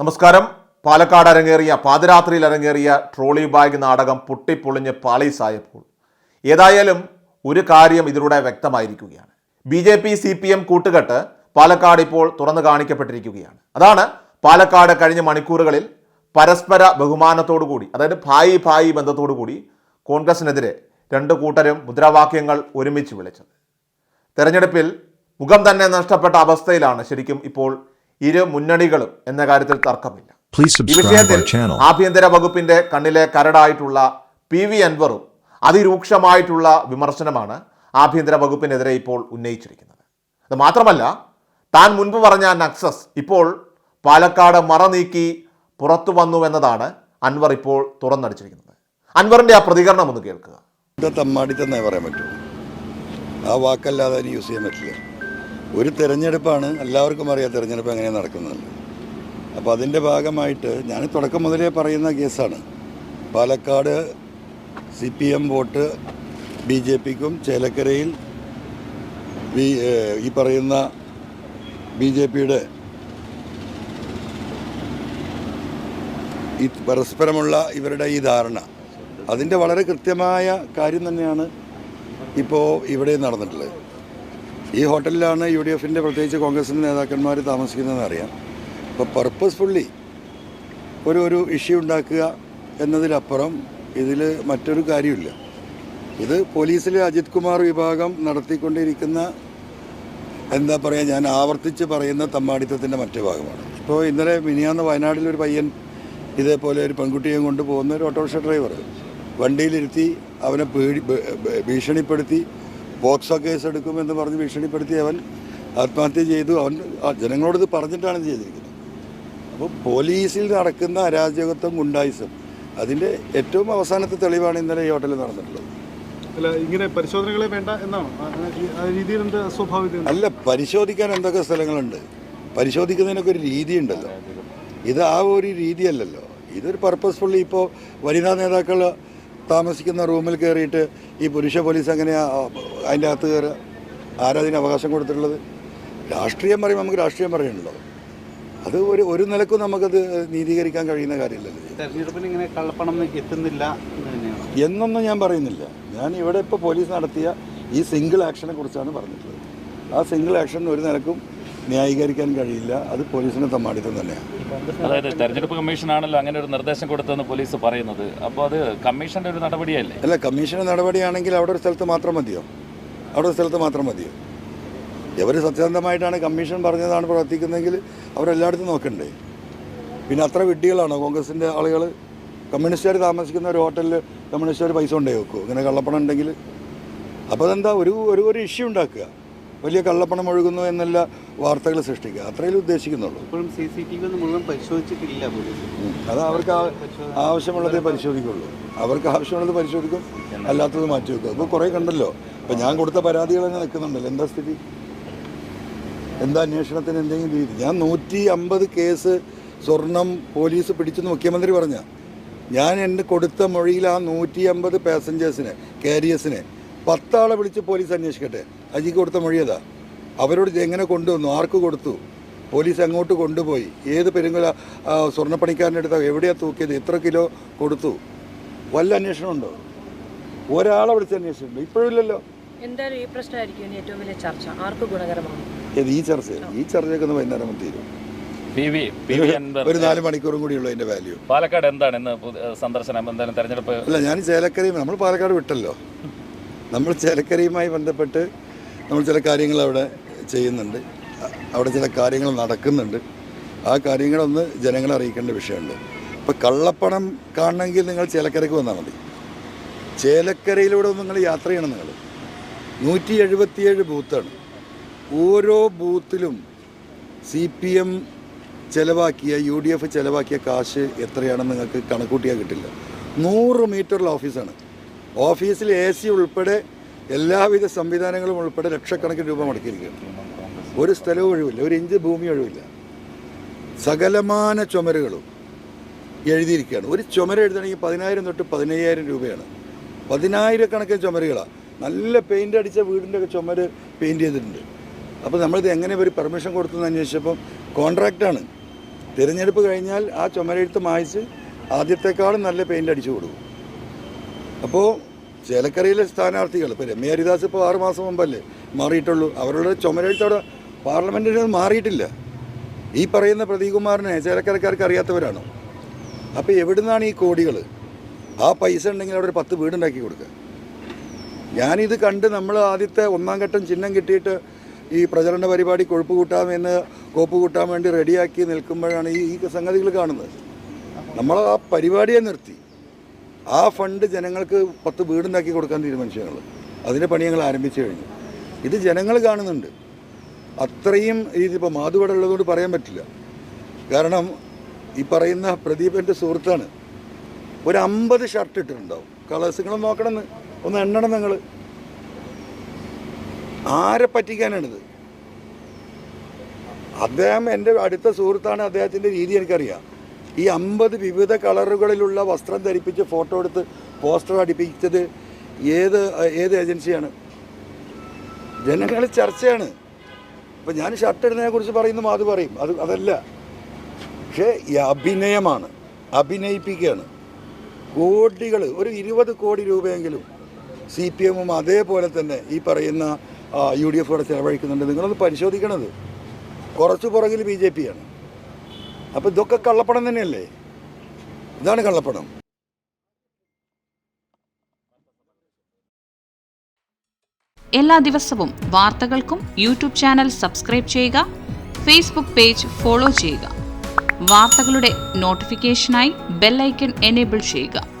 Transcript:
നമസ്കാരം. പാലക്കാട് അരങ്ങേറിയ പാതിരാത്രിയിൽ അരങ്ങേറിയ ട്രോളി ബാഗ് നാടകം പൊട്ടിപ്പൊളിഞ്ഞ് പാളീസായപ്പോൾ ഏതായാലും ഒരു കാര്യം ഇതിലൂടെ വ്യക്തമായിരിക്കുകയാണ്. B J P C P M കൂട്ടുകെട്ട് പാലക്കാട് ഇപ്പോൾ തുറന്നു കാണിക്കപ്പെട്ടിരിക്കുകയാണ്. അതാണ് പാലക്കാട് കഴിഞ്ഞ മണിക്കൂറുകളിൽ പരസ്പര ബഹുമാനത്തോടു കൂടി അതായത് ഭായി ഭായി ബന്ധത്തോടു കൂടി കോൺഗ്രസിനെതിരെ രണ്ട് കൂട്ടരും മുദ്രാവാക്യങ്ങൾ ഒരുമിച്ച് വിളിച്ചത്. തെരഞ്ഞെടുപ്പിൽ മുഖം തന്നെ നഷ്ടപ്പെട്ട അവസ്ഥയിലാണ് ശരിക്കും ഇപ്പോൾ ഇരു മുന്നണികളും എന്ന കാര്യത്തിൽ തർക്കമില്ല. ഈ വിഷയത്തിൽ ആഭ്യന്തര വകുപ്പിന്റെ കണ്ണിലെ കരടായിട്ടുള്ള പി വി അൻവറും അതിരൂക്ഷമായിട്ടുള്ള വിമർശനമാണ് ആഭ്യന്തര വകുപ്പിനെതിരെ ഇപ്പോൾ ഉന്നയിച്ചിരിക്കുന്നത്. അത് മാത്രമല്ല താൻ മുൻപ് പറഞ്ഞ നക്സസ് ഇപ്പോൾ പാലക്കാട് മറ നീക്കി പുറത്തു വന്നു എന്നതാണ് അൻവർ ഇപ്പോൾ തുറന്നടിച്ചിരിക്കുന്നത്. അൻവറിന്റെ ആ പ്രതികരണം ഒന്ന് കേൾക്കുക തന്നെ പറയാൻ ആ വാക്കല്ലാതെ യൂസ് ചെയ്യാൻ പറ്റില്ല. ഒരു തിരഞ്ഞെടുപ്പാണ് എല്ലാവർക്കും അറിയാം തിരഞ്ഞെടുപ്പ് എങ്ങനെയാണ് നടക്കുന്നത് അപ്പോൾ അതിന്റെ ഭാഗമായിട്ട് ഞാൻ തുടക്കം മുതലേ പറയുന്ന കേസാണ്. Palakkad C P M vote B J പിക്കും ചേലക്കരയിൽ ഈ പറയുന്ന ബി ജെ പിയുടെ ഈ പരസ്പരമുള്ള ഇവരുടെ ഈ ധാരണ. അതിന്റെ വളരെ കൃത്യമായ കാര്യം തന്നെയാണ് ഇപ്പോൾ ഇവിടെ നടന്നിട്ടുള്ളത്. ഈ ഹോട്ടലിലാണ് യു ഡി എഫിന്റെ പ്രത്യേകിച്ച് കോൺഗ്രസിന്റെ നേതാക്കന്മാർ താമസിക്കുന്നതെന്ന് അറിയാം. അപ്പോൾ പർപ്പസ്ഫുള്ളി ഒരു ഒരു ഇഷ്യൂ ഉണ്ടാക്കുക എന്നതിലപ്പുറം ഇതിൽ മറ്റൊരു കാര്യമില്ല. ഇത് പോലീസിലെ അജിത് കുമാർ വിഭാഗം നടത്തിക്കൊണ്ടിരിക്കുന്ന എന്താ പറയുക ഞാൻ ആവർത്തിച്ച് പറയുന്ന തമ്മാടിത്തത്തിന്റെ മറ്റു ഭാഗമാണ്. ഇപ്പോൾ ഇന്നലെ മിനിയാന്ന് വയനാട്ടിൽ ഒരു പയ്യൻ ഇതേപോലെ ഒരു പെൺകുട്ടിയെ കൊണ്ടുപോകുന്ന ഒരു ഓട്ടോറിക്ഷ ഡ്രൈവർ വണ്ടിയിലിരുത്തി അവനെ പേടി ഭീഷണിപ്പെടുത്തി പോക്സോ കേസ് എടുക്കുമെന്ന് പറഞ്ഞ് ഭീഷണിപ്പെടുത്തി അവൻ ആത്മഹത്യ ചെയ്തു. അവൻ ജനങ്ങളോട് ഇത് പറഞ്ഞിട്ടാണ് ഇത് ചെയ്തിരിക്കുന്നത്. അപ്പോൾ പോലീസിൽ നടക്കുന്ന അരാജകത്വം ഗുണ്ടായിസം അതിന്റെ ഏറ്റവും അവസാനത്തെ തെളിവാണ് ഇന്നലെ ഈ ഹോട്ടലിൽ നടന്നിട്ടുള്ളത്. അല്ല ഇങ്ങനെ പരിശോധനകളെ വേണ്ട എന്നാണ്? അസ്വാഭാവികത അല്ല പരിശോധിക്കാൻ എന്തൊക്കെ സ്ഥലങ്ങളുണ്ട്? പരിശോധിക്കുന്നതിനൊക്കെ ഒരു രീതി ഉണ്ടല്ലോ ഇത് ആ ഒരു രീതിയല്ലല്ലോ. ഇതൊരു പർപ്പസ്ഫുള്ളി ഇപ്പോൾ വനിതാ നേതാക്കൾ താമസിക്കുന്ന റൂമിൽ കയറിയിട്ട് ഈ പുരുഷ പോലീസ് എങ്ങനെയാണ് അതിന്റെ അകത്ത് കയറുക? ആരാധന അവകാശം കൊടുത്തിട്ടുള്ളത്? രാഷ്ട്രീയം പറയും നമുക്ക് രാഷ്ട്രീയം പറയണല്ലോ. അത് ഒരു ഒരു നിലക്കും നമുക്കത് നീതീകരിക്കാൻ കഴിയുന്ന കാര്യമില്ലല്ലോ തെരഞ്ഞെടുപ്പിന് ഇങ്ങനെ കള്ളപ്പണം എത്തുന്നില്ല എന്നൊന്നും ഞാൻ പറയുന്നില്ല. ഞാൻ ഇവിടെ ഇപ്പോൾ പോലീസ് നടത്തിയ ഈ സിംഗിൾ ആക്ഷനെ കുറിച്ചാണ് പറഞ്ഞിട്ടുള്ളത്. ആ സിംഗിൾ ആക്ഷൻ ഒരു നിലക്കും ന്യായീകരിക്കാൻ കഴിയില്ല. അത് പോലീസിന് തമ്മാടിത്തം തന്നെയാണ്. അതായത് തെരഞ്ഞെടുപ്പ് കമ്മീഷനാണല്ലോ അങ്ങനെ ഒരു നിർദ്ദേശം കൊടുത്തതെന്ന് പോലീസ് പറയുന്നത്. അപ്പോൾ അത് കമ്മീഷന്റെ ഒരു നടപടിയല്ലേ? അല്ല കമ്മീഷന്റെ നടപടിയാണെങ്കിൽ അവിടെ ഒരു സ്ഥലത്ത് മാത്രം മതിയോ? അവിടെ ഒരു സ്ഥലത്ത് മാത്രം മതിയോ? ഇവർ സത്യസന്ധമായിട്ടാണ് കമ്മീഷൻ പറഞ്ഞതാണ് പ്രവർത്തിക്കുന്നതെങ്കിൽ അവരെല്ലായിടത്തും നോക്കണ്ടേ? പിന്നെ അത്ര വിഡ്ഢികളാണോ കോൺഗ്രസിന്റെ ആളുകൾ? കമ്മ്യൂണിസ്റ്റുകാർ താമസിക്കുന്ന ഒരു ഹോട്ടലിൽ കമ്മ്യൂണിസ്റ്റുകാർ പൈസ കൊണ്ടേ വെക്കുമോ ഇങ്ങനെ കള്ളപ്പണം ഉണ്ടെങ്കിൽ? അപ്പോൾ അതെന്താ ഒരു ഒരു ഇഷ്യൂ ഉണ്ടാക്കുക. വലിയ കള്ളപ്പണം ഒഴുകുന്നു എന്നല്ല വാർത്തകൾ സൃഷ്ടിക്കുക. അത്രയും ഉദ്ദേശിക്കുന്നുള്ളൂ. ഇപ്പോഴും സി സി ടി വി ഒന്നും മുഴുവൻ പരിശോധിച്ചിട്ടില്ല. അത് അവർക്ക് ആവശ്യമുള്ളതേ പരിശോധിക്കുള്ളൂ. അവർക്ക് ആവശ്യമുള്ളത് പരിശോധിക്കും അല്ലാത്തത് മാറ്റി വെക്കും. അപ്പോൾ കുറേ കണ്ടല്ലോ. ഇപ്പം ഞാൻ കൊടുത്ത പരാതികൾ തന്നെ നിൽക്കുന്നുണ്ടല്ലോ. എന്താ സ്ഥിതി? എന്താ അന്വേഷണത്തിന് എന്തെങ്കിലും രീതി? ഞാൻ നൂറ്റി അമ്പത് കേസ് സ്വർണം പോലീസ് പിടിച്ചെന്ന് മുഖ്യമന്ത്രി പറഞ്ഞ. ഞാൻ എന്റെ കൊടുത്ത മൊഴിയിൽ ആ നൂറ്റി അമ്പത് പാസഞ്ചേഴ്സിനെ കാരിയേഴ്സിനെ പത്താളെ വിളിച്ച് പോലീസ് അന്വേഷിക്കട്ടെ. അജിക്ക് കൊടുത്ത മൊഴിയതാ അവരോട് എങ്ങനെ കൊണ്ടുവന്നു? ആർക്ക് കൊടുത്തു? പോലീസ് അങ്ങോട്ട് കൊണ്ടുപോയി? ഏത് പെരുങ്ങല ആ, സ്വർണപ്പണിക്കാരന്റെ അടുത്ത എവിടെയാണ് തൂക്കിയത്? എത്ര കിലോ കൊടുത്തു? വല്ല അന്വേഷണം ഉണ്ടോ? ഒരാളെ വിളിച്ച് അന്വേഷിച്ചിട്ടുണ്ടോ? ഇപ്പോഴില്ലല്ലോ എന്തായാലും ഈ പ്രശ്നമായിരിക്കും ഇനി ഏറ്റവും വലിയ ചർച്ച. ആർക്ക് ഗുണകരമാണ്? ഈ ചർച്ച? ഈ ചർച്ചയൊക്കെ ഒന്ന് വൈകുന്നേരം തീരും. ഒരു നാല് മണിക്കൂറും കൂടിയുള്ളൂ അതിന്റെ വാല്യൂ പാലക്കാട് എന്താണ് ഇന്ന് സന്ദർശനം? എന്തായാലും തെരഞ്ഞെടുപ്പ്? അല്ല ഞാൻ ചേലക്കരയും നമ്മൾ പാലക്കാട് വിട്ടല്ലോ. നമ്മൾ ചേലക്കരയുമായി ബന്ധപ്പെട്ട് നമ്മൾ ചില കാര്യങ്ങൾ അവിടെ ചെയ്യുന്നുണ്ട്. അവിടെ ചില കാര്യങ്ങൾ നടക്കുന്നുണ്ട്. ആ കാര്യങ്ങളൊന്ന് ജനങ്ങളെ അറിയിക്കേണ്ട വിഷയമുണ്ട്. ഇപ്പോൾ കള്ളപ്പണം കാണണമെങ്കിൽ നിങ്ങൾ ചേലക്കരയ്ക്ക് വന്നാൽ മതി. ചേലക്കരയിലൂടെ ഒന്ന് നിങ്ങൾ യാത്ര ചെയ്യണം നിങ്ങൾ. നൂറ്റി എഴുപത്തിയേഴ് ബൂത്താണ്. ഓരോ ബൂത്തിലും സി പി എം ചിലവാക്കിയ യു ഡി എഫ് ചിലവാക്കിയ കാശ് എത്രയാണെന്ന് നിങ്ങൾക്ക് കണക്കൂട്ടിയാൽ കിട്ടില്ല. നൂറ് മീറ്ററുള്ള ഓഫീസാണ്. ഓഫീസിൽ എ സി ഉൾപ്പെടെ എല്ലാവിധ സംവിധാനങ്ങളും ഉൾപ്പെടെ ലക്ഷക്കണക്കിന് രൂപ മുടക്കിയിരിക്കുകയാണ്. ഒരു സ്ഥലവും ഒഴിവില്ല. ഒരു ഇഞ്ച് ഭൂമി ഒഴിവില്ല. സകലമാന ചുമരുകളും എഴുതിയിരിക്കുകയാണ്. ഒരു ചുമര എഴുതണമെങ്കിൽ പതിനായിരം തൊട്ട് പതിനയ്യായിരം രൂപയാണ്. പതിനായിരക്കണക്കിന് ചുമരുകളാണ് നല്ല പെയിന്റ് അടിച്ച വീടിന്റെ ഒക്കെ ചുമര് പെയിന്റ് ചെയ്തിട്ടുണ്ട്. അപ്പോൾ നമ്മളിത് എങ്ങനെ ഒരു പെർമിഷൻ കൊടുത്തെന്ന് അന്വേഷിച്ചപ്പം കോൺട്രാക്റ്റാണ് തിരഞ്ഞെടുപ്പ് കഴിഞ്ഞാൽ ആ ചുമരെഴുത്ത് മായ്ച്ച് ആദ്യത്തെക്കാളും നല്ല പെയിന്റ് അടിച്ചു കൊടുക്കും. അപ്പോൾ ചേലക്കരയിലെ സ്ഥാനാർത്ഥികൾ. ഇപ്പോൾ രമ്യ ഹരിദാസ് ഇപ്പോൾ ആറുമാസം മുമ്പല്ലേ മാറിയിട്ടുള്ളൂ. അവരുടെ ചുമരെഴുത്ത് അവിടെ പാർലമെന്റിൽ അത് മാറിയിട്ടില്ല. ഈ പറയുന്ന പ്രദീകുമാറിനെ ചേലക്കരക്കാർക്ക് അറിയാത്തവരാണോ? അപ്പോൾ എവിടുന്നാണ് ഈ കോടികൾ ആ പൈസ ഉണ്ടെങ്കിൽ അവിടെ ഒരു പത്ത് വീടുണ്ടാക്കി കൊടുക്കുക ഞാനിത് കണ്ട് നമ്മൾ ആദ്യത്തെ ഒന്നാം ഘട്ടം ചിഹ്നം കിട്ടിയിട്ട് ഈ പ്രചരണ പരിപാടി കൊഴുപ്പ് കൂട്ടാമെന്ന് കോപ്പ് കൂട്ടാൻ വേണ്ടി റെഡിയാക്കി നിൽക്കുമ്പോഴാണ് ഈ സംഗതികൾ കാണുന്നത്. നമ്മൾ ആ പരിപാടിയെ നിർത്തി. ആ ഫണ്ട് ജനങ്ങൾക്ക് പത്ത് വീടുണ്ടാക്കി കൊടുക്കാൻ തീരുമാനിച്ചു ഞങ്ങൾ അതിന്റെ പണി ഞങ്ങൾ ആരംഭിച്ചു കഴിഞ്ഞു. ഇത് ജനങ്ങൾ കാണുന്നുണ്ട്. അത്രയും ഇതിപ്പോൾ മാധുവട ഉള്ളതുകൊണ്ട് പറയാൻ പറ്റില്ല. കാരണം ഈ പറയുന്ന പ്രദീപ് എന്റെ സുഹൃത്താണ്. ഒരു അമ്പത് ഷർട്ട് ഇട്ടിട്ടുണ്ടാവും. കളേഴ്സ് നിങ്ങൾ നോക്കണമെന്ന് ഒന്ന് എണ്ണണം നിങ്ങൾ ആരെ പറ്റിക്കാനാണിത്? അദ്ദേഹം എന്റെ അടുത്ത സുഹൃത്താണ് അദ്ദേഹത്തിന്റെ രീതി എനിക്കറിയാം. ഈ അമ്പത് വിവിധ കളറുകളിലുള്ള വസ്ത്രം ധരിപ്പിച്ച് ഫോട്ടോ എടുത്ത് പോസ്റ്റർ അടിപ്പിച്ചത് ഏത് ഏത് ഏജൻസിയാണ്? ജനങ്ങൾ ചർച്ചയാണ്. ഇപ്പം ഞാൻ ഷർട്ട് ഇടുന്നതിനെ കുറിച്ച് പറയുന്നു മാത് പറയും. അത് അതല്ല. പക്ഷേ ഈ അഭിനയമാണ്. അഭിനയിപ്പിക്കുകയാണ്. കോടികൾ ഒരു ഇരുപത് കോടി രൂപയെങ്കിലും സി പി എമ്മും അതേപോലെ തന്നെ ഈ പറയുന്ന യു ഡി എഫ് കൂടെ ചിലവഴിക്കുന്നുണ്ട്. നിങ്ങളൊന്ന് പരിശോധിക്കണത്. കുറച്ച് പുറകിൽ ബി ജെ പി ആണ്. അപ്പോൾ ഇതൊക്കെ കള്ളപ്പണം തന്നെയല്ലേ? ഇതാണ് കള്ളപ്പണം. എല്ലാ ദിവസവും വാർത്തകൾക്കും യൂട്യൂബ് ചാനൽ സബ്സ്ക്രൈബ് ചെയ്യുക ഫേസ്ബുക്ക് പേജ് ഫോളോ ചെയ്യുക. വാർത്തകളുടെ നോട്ടിഫിക്കേഷനായി ബെല്ലൈക്കൺ എനേബിൾ ചെയ്യുക.